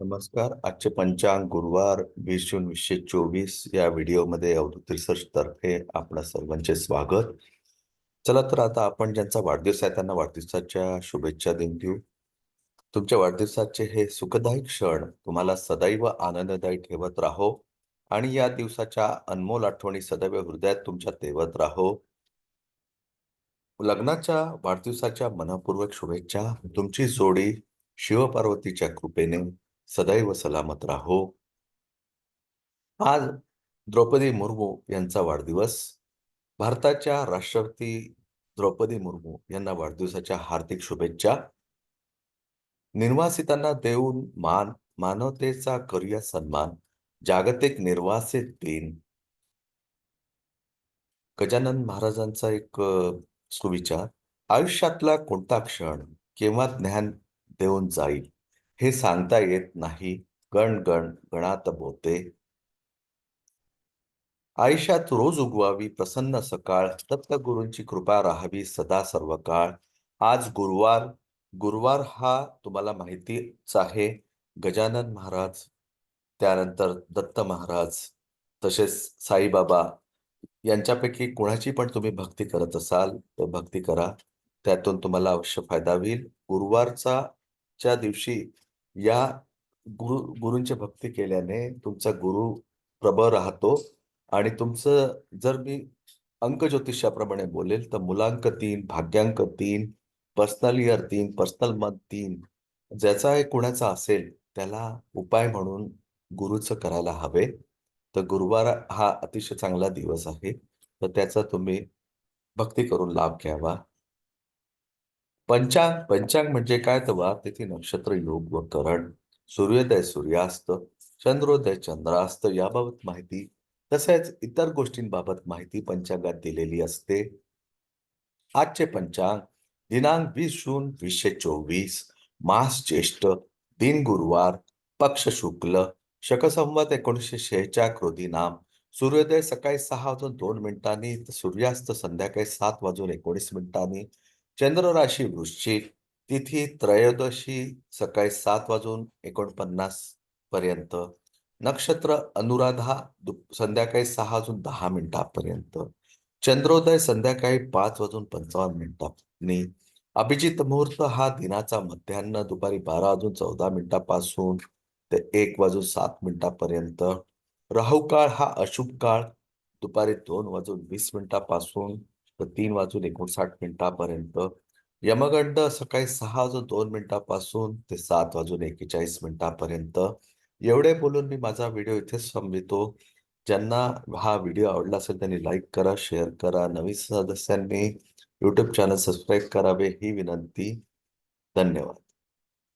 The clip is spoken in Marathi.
नमस्कार. आजचे पंचांग गुरुवार वीस जून वीसशे चोवीस या व्हिडिओमध्ये अवधूत रिसर्च तर्फे आपणा सर्वांचे स्वागत. चला तर आता आपण ज्यांचा वाढदिवस आहे त्यांना वाढदिवसाच्या शुभेच्छा देऊन देऊ. तुमच्या वाढदिवसाचे हे सुखदायी क्षण तुम्हाला सदैव आनंददायी ठेवत राहो आणि या दिवसाच्या अनमोल आठवणी सदैव हृदयात तुमच्या तेवत राहो. लग्नाच्या वाढदिवसाच्या मनपूर्वक शुभेच्छा. तुमची जोडी शिवपार्वतीच्या कृपेने सदैव सलामत राहो. आज द्रौपदी मुर्मू यांचा वाढदिवस. भारताच्या राष्ट्रपती द्रौपदी मुर्मू यांना वाढदिवसाच्या हार्दिक शुभेच्छा. निर्वासितांना देऊन मान मानवतेचा करूया सन्मान जागतिक निर्वासित दिन. गजानन महाराजांचा एक सुविचार. आयुष्यातला कोणता क्षण केव्हा ज्ञान देऊन जाईल? हे सांगता येत नाही. गण गण गणात बोते. आयुष्यात रोज उगवावी प्रसन्न सकाळ दत्तगुरूंची कृपा राहावी सदा सर्व काळ आज गुरुवार गुरुवार हा तुम्हाला माहितीच आहे. गजानन महाराज त्यानंतर दत्त महाराज तसेच साईबाबा यांच्यापैकी कोणाची पण तुम्ही भक्ती करत असाल तर भक्ती करा. त्यातून तुम्हाला अवश्य फायदा होईल. गुरुवारचा च्या दिवशी या गुरु गुरूंची भक्ती केल्याने तुमचा गुरु प्रबळ राहतो. आणि तुमचं जर मी अंक ज्योतिषाप्रमाणे बोलेल तर मुलांक तीन भाग्यांक तीन पर्सनल इयर तीन पर्सनल मंथ तीन ज्याचा एक कुणाचा असेल त्याला उपाय म्हणून गुरुचं करायला हवे. तर गुरुवार हा अतिशय चांगला दिवस आहे. तर त्याचा तुम्ही भक्ती करून लाभ घ्यावा. पंचांग पंचांग म्हणजे काय? तर वा तिथे नक्षत्र योग व करण सूर्योदय सूर्यास्त चंद्रोदय चंद्रास्त याबाबत माहिती तसेच इतर गोष्टींबाबत माहिती पंचांगात दिलेली असते. आजचे पंचांग दिनांक वीस जून वीसशे चोवीस मास ज्येष्ठ दिन गुरुवार पक्ष शुक्ल शकसंवत एकोणीसशे शेहेचाळ क्रोधी नाम सूर्योदय सकाळी सहा वाजून दोन मिनिटांनी तर सूर्यास्त संध्याकाळी सात वाजून एकोणीस मिनिटांनी चंद्र राशी वृश्चिक तिथी त्रयोदशी सकाळी सात वाजून एकोणपन्नास पर्यंत. नक्षत्र अनुराधा दुप- संध्याकाळी सहा वाजून दहा मिनिटापर्यंत. चंद्रोदय संध्याकाळी पाच वाजून पंचावन्न मिनिटांनी. अभिजित मुहूर्त हा दिनाचा मध्यान्न दुपारी बारा वाजून चौदा मिनिटापासून ते एक वाजून सात मिनिटापर्यंत. राहू काळ हा अशुभ काळ दुपारी दोन वाजून वीस मिनिटापासून तर तीन वाजून एकोणसाठ मिनिटापर्यंत. यमगंड सकाळी सहा वाजून दोन मिनिटापासून ते सात वाजून एकेचाळीस मिनिटापर्यंत. एवढे बोलून मी माझा व्हिडिओ इथेच संपवितो. ज्यांना हा व्हिडिओ आवडला असेल त्यांनी लाईक करा शेअर करा. नवीन सदस्यांनी यूट्यूब चॅनल सबस्क्राईब करावे ही विनंती. धन्यवाद.